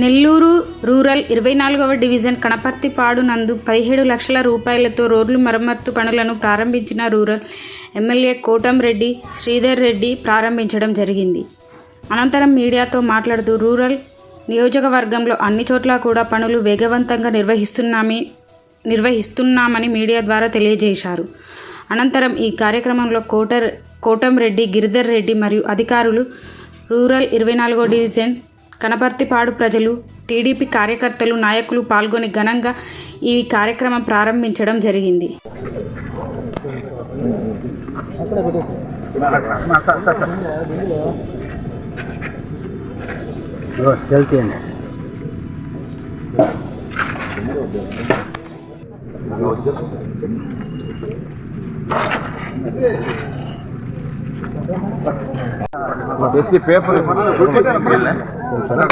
Nellore rural ఇరవై నాలుగవ division కణపర్తిపాడు నందు పదిహేడు లక్షల రూపాయలతో రోడ్లు మరమ్మత్తు పనులను ప్రారంభించిన రూరల్ ఎమ్మెల్యే కోటంరెడ్డి శ్రీధర్ రెడ్డి ప్రారంభించడం జరిగింది. అనంతరం మీడియాతో మాట్లాడుతూ రూరల్ నియోజకవర్గంలో అన్ని చోట్ల కూడా పనులు వేగవంతంగా నిర్వహిస్తున్నామి నిర్వహిస్తున్నామని మీడియా ద్వారా తెలియజేశారు. అనంతరం ఈ కార్యక్రమంలో కోటర్ కోటంరెడ్డి గిరిధర్ రెడ్డి మరియు అధికారులు రూరల్ ఇరవై నాలుగో డివిజన్ కనపర్తిపాడు ప్రజలు టీడీపీ కార్యకర్తలు నాయకులు పాల్గొని ఘనంగా ఈ కార్యక్రమం ప్రారంభించడం జరిగింది. సెల్ఫీ అండి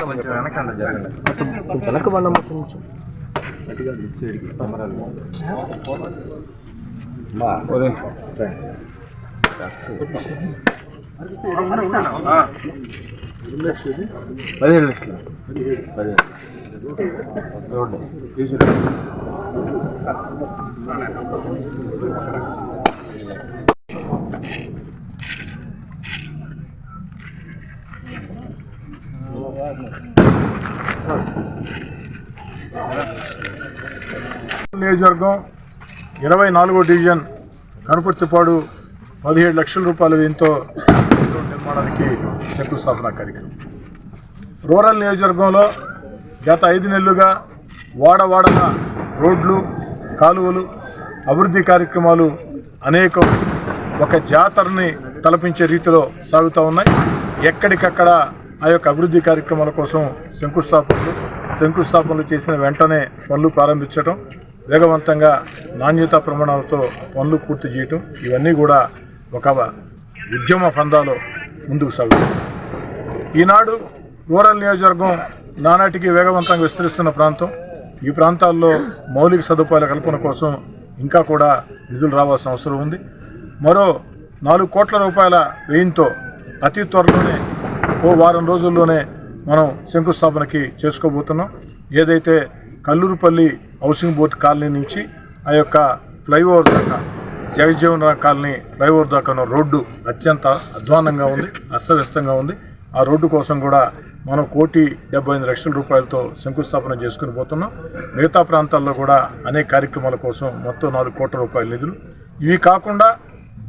కొంచెం వెనకండి జరగండి వెనక బండమ్మ కొంచెం పదిహేడు లక్షలు పదిహేడు రోడ్డు తీసుకురా. నియోజకవర్గం ఇరవై నాలుగో డివిజన్ కనుపర్తిపాడు పదిహేడు లక్షల రూపాయల వ్యయంతో నిర్మాణానికి శంకుస్థాపన కార్యక్రమం. రూరల్ నియోజకవర్గంలో గత ఐదు నెలలుగా వాడవాడన రోడ్లు కాలువలు అభివృద్ధి కార్యక్రమాలు అనేకం ఒక జాతరని తలపించే రీతిలో సాగుతూ ఉన్నాయి. ఎక్కడికక్కడ ఆ యొక్క అభివృద్ధి కార్యక్రమాల కోసం శంకుస్థాపనలు శంకుస్థాపనలు చేసిన వెంటనే పనులు ప్రారంభించడం వేగవంతంగా నాణ్యతా ప్రమాణాలతో పనులు పూర్తి చేయటం ఇవన్నీ కూడా ఒక ఉద్యమ ఫందాలో ముందుకు సాగుతాయి. ఈనాడు రూరల్ నియోజకవర్గం నానాటికి వేగవంతంగా విస్తరిస్తున్న ప్రాంతం. ఈ ప్రాంతాల్లో మౌలిక సదుపాయాల కల్పన కోసం ఇంకా కూడా నిధులు రావాల్సిన అవసరం ఉంది. మరో నాలుగు కోట్ల రూపాయల వ్యయంతో అతి త్వరలోనే ఓ వారం రోజుల్లోనే మనం శంకుస్థాపనకి చేసుకోబోతున్నాం. ఏదైతే కల్లూరుపల్లి హౌసింగ్ బోర్డ్ కాలనీ నుంచి ఆ యొక్క ఫ్లైఓవర్ దాకా జగజ్జీవన్ రామ్ కాలనీ ఫ్లైఓవర్ దాకా రోడ్డు అత్యంత అధ్వానంగా ఉంది అస్తవ్యస్తంగా ఉంది. ఆ రోడ్డు కోసం కూడా మనం కోటి డెబ్బై ఎనిమిది లక్షల రూపాయలతో శంకుస్థాపన చేసుకుని పోతున్నాం. మిగతా ప్రాంతాల్లో కూడా అనేక కార్యక్రమాల కోసం మొత్తం నాలుగు కోట్ల రూపాయల నిధులు. ఇవి కాకుండా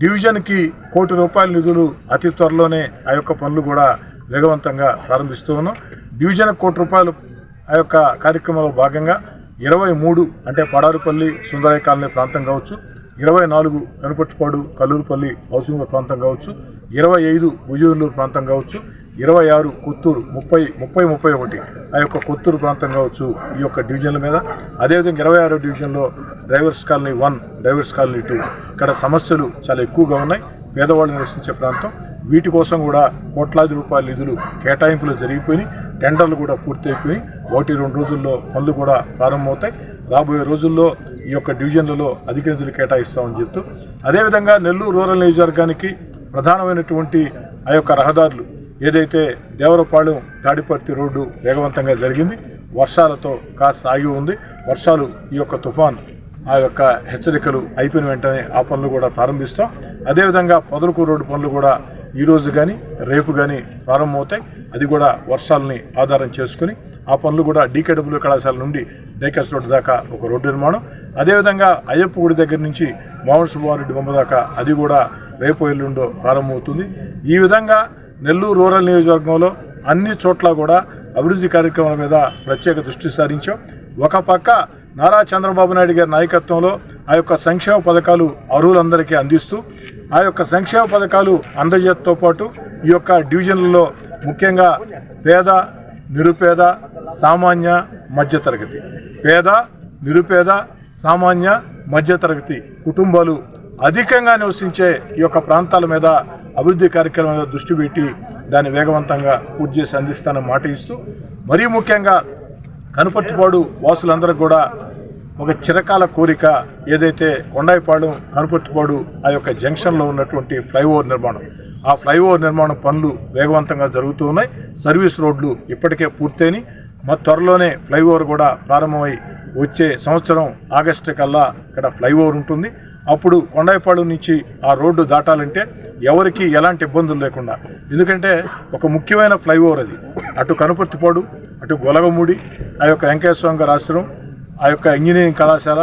డివిజన్కి కోటి రూపాయల నిధులు అతి త్వరలోనే ఆ యొక్క పనులు కూడా వేగవంతంగా ప్రారంభిస్తూ ఉన్నాం. డివిజన్ కోటి రూపాయలు ఆ యొక్క కార్యక్రమంలో భాగంగా ఇరవై మూడు అంటే పడారుపల్లి సుందరయ్య కాలనీ ప్రాంతం కావచ్చు ఇరవై నాలుగు వెనుకొట్టుపాడు కల్లూరుపల్లి హౌసింగ్ ప్రాంతం కావచ్చు ఇరవై ఐదు భుజూరులూరు ప్రాంతం కావచ్చు ఇరవై ఆరు కొత్తూరు ముప్పై ముప్పై ముప్పై ఒకటి ఆ యొక్క కొత్తూరు ప్రాంతం కావచ్చు ఈ యొక్క డివిజన్ల మీద. అదేవిధంగా ఇరవై ఆరో డివిజన్లో drivers colony one drivers colony two. ఇక్కడ సమస్యలు చాలా ఎక్కువగా ఉన్నాయి. పేదవాళ్ళు నివసించే ప్రాంతం. వీటి కోసం కూడా కోట్లాది రూపాయల నిధులు కేటాయింపులు జరిగిపోయి టెండర్లు కూడా పూర్తయిపోయి ఒకటి రెండు రోజుల్లో పనులు కూడా ప్రారంభమవుతాయి. రాబోయే రోజుల్లో ఈ యొక్క డివిజన్లలో అధిక నిధులు కేటాయిస్తామని చెప్తూ అదేవిధంగా నెల్లూరు రూరల్ నియోజకవర్గానికి ప్రధానమైనటువంటి ఆ యొక్క రహదారులు ఏదైతే దేవరపాళెం తాడిపర్తి రోడ్డు వేగవంతంగా జరిగింది వర్షాలతో కాస్త ఆగి ఉంది. వర్షాలు ఈ యొక్క తుఫాన్ ఆ యొక్క హెచ్చరికలు అయిపోయిన వెంటనే ఆ పనులు కూడా ప్రారంభిస్తాం. అదేవిధంగా పొదలకు రోడ్డు పనులు కూడా ఈరోజు కానీ రేపు కానీ ప్రారంభమవుతాయి. అది కూడా వర్షాలని ఆధారం చేసుకుని ఆ పనులు కూడా డీకేడబ్ల్యూ కళాశాల నుండి డేకస్ రోడ్డు దాకా ఒక రోడ్డు నిర్మాణం. అదేవిధంగా అయ్యప్ప గుడి దగ్గర నుంచి మోహన్ సుబ్బారెడ్డి బొమ్మ దాకా అది కూడా రేపు ఎల్లుండో ప్రారంభమవుతుంది. ఈ విధంగా నెల్లూరు రూరల్ నియోజకవర్గంలో అన్ని చోట్ల కూడా అభివృద్ధి కార్యక్రమాల మీద ప్రత్యేక దృష్టి సారించాం. ఒక పక్క నారా చంద్రబాబు నాయుడు గారి నాయకత్వంలో ఆ యొక్క సంక్షేమ పథకాలు అర్హులందరికీ అందిస్తూ ఆ యొక్క సంక్షేమ పథకాలు అందజేతతో పాటు ఈ యొక్క డివిజన్లలో ముఖ్యంగా పేద నిరుపేద సామాన్య మధ్యతరగతి. పేద నిరుపేద సామాన్య మధ్యతరగతి కుటుంబాలు అధికంగా నివసించే ఈ యొక్క ప్రాంతాల మీద అభివృద్ధి కార్యక్రమాల మీద దృష్టి పెట్టి దాన్ని వేగవంతంగా పూర్తి చేసి అందిస్తానని మాట ఇస్తూ మరీ ముఖ్యంగా కనుపర్తిపాడు వాసులందరికీ కూడా ఒక చిరకాల కోరిక ఏదైతే కొండాయిపాడు కనుపర్తిపాడు ఆ యొక్క జంక్షన్లో ఉన్నటువంటి ఫ్లైఓవర్ నిర్మాణం. ఆ ఫ్లైఓవర్ నిర్మాణం పనులు వేగవంతంగా జరుగుతూ ఉన్నాయి. సర్వీస్ రోడ్లు ఇప్పటికే పూర్తయినాయి. మా త్వరలోనే ఫ్లైఓవర్ కూడా ప్రారంభమై వచ్చే సంవత్సరం ఆగస్టు కల్లా ఇక్కడ ఫ్లైఓవర్ ఉంటుంది. అప్పుడు కొండాయిపాడు నుంచి ఆ రోడ్డు దాటాలంటే ఎవరికి ఎలాంటి ఇబ్బందులు లేకుండా. ఎందుకంటే ఒక ముఖ్యమైన ఫ్లైఓవర్ అది. అటు కనుపర్తిపాడు అటు గొలగమూడి ఆ యొక్క వెంకటేశ్వర గారు ఆశ్రమం ఆ యొక్క ఇంజనీరింగ్ కళాశాల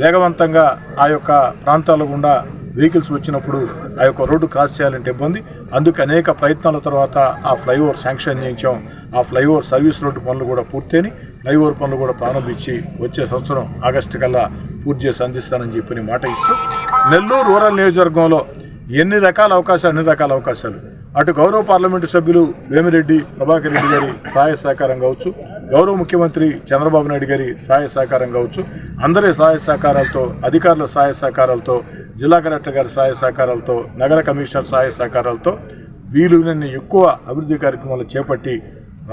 వేగవంతంగా ఆ యొక్క ప్రాంతాల గుండా వెహికల్స్ వచ్చినప్పుడు ఆ యొక్క రోడ్డు క్రాస్ చేయాలంటే ఇబ్బంది. అందుకు అనేక ప్రయత్నాల తర్వాత ఆ ఫ్లైఓవర్ శాంక్షన్ చేయించాం. ఆ ఫ్లైఓవర్ సర్వీస్ రోడ్డు పనులు కూడా పూర్తయిని ఫ్లైఓవర్ పనులు కూడా ప్రారంభించి వచ్చే సంవత్సరం ఆగస్టు కల్లా పూర్తి చేసి అందిస్తానని చెప్పి మాట ఇస్తూ నెల్లూరు రూరల్ నియోజకవర్గంలో ఎన్ని రకాల అవకాశాలు అన్ని రకాల అవకాశాలు? అటు గౌరవ పార్లమెంటు సభ్యులు వేమిరెడ్డి ప్రభాకర్ రెడ్డి గారి సహాయ సహకారం కావచ్చు. గౌరవ ముఖ్యమంత్రి చంద్రబాబు నాయుడు గారి సహాయ సహకారం కావచ్చు. అందరి సహాయ సహకారాలతో అధికారుల సహాయ సహకారాలతో జిల్లా కలెక్టర్ గారి సహాయ సహకారాలతో నగర కమిషనర్ సహాయ సహకారాలతో వీలునన్ని ఎక్కువ అభివృద్ధి కార్యక్రమాలు చేపట్టి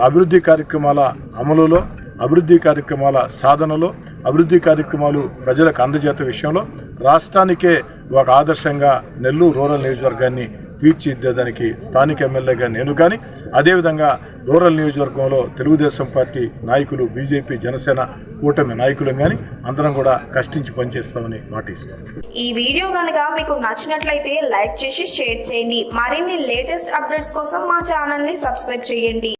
అభివృద్ధి కార్యక్రమాల అమలులో అభివృద్ధి కార్యక్రమాల సాధనలో అభివృద్ధి కార్యక్రమాలు ప్రజలకు అందజేత విషయంలో రాష్ట్రానికే ఒక ఆదర్శంగా నెల్లూరు రూరల్ నియోజకవర్గాన్ని తీర్చిదిద్దడానికి స్థానిక ఎమ్మెల్యేగా నేను కానీ అదేవిధంగా రూరల్ నియోజకవర్గంలో తెలుగుదేశం పార్టీ నాయకులు బీజేపీ జనసేన కూటమి నాయకులు కానీ అందరం కూడా కష్టించి పనిచేస్తామని మాటిస్తాం ఈ వీడియో కనుక మీకు నచ్చినట్లయితే లైక్ చేసి షేర్ చేయండి. మరిన్ని లేటెస్ట్ అప్డేట్స్ కోసం మా ఛానల్ని సబ్స్క్రైబ్ చేయండి.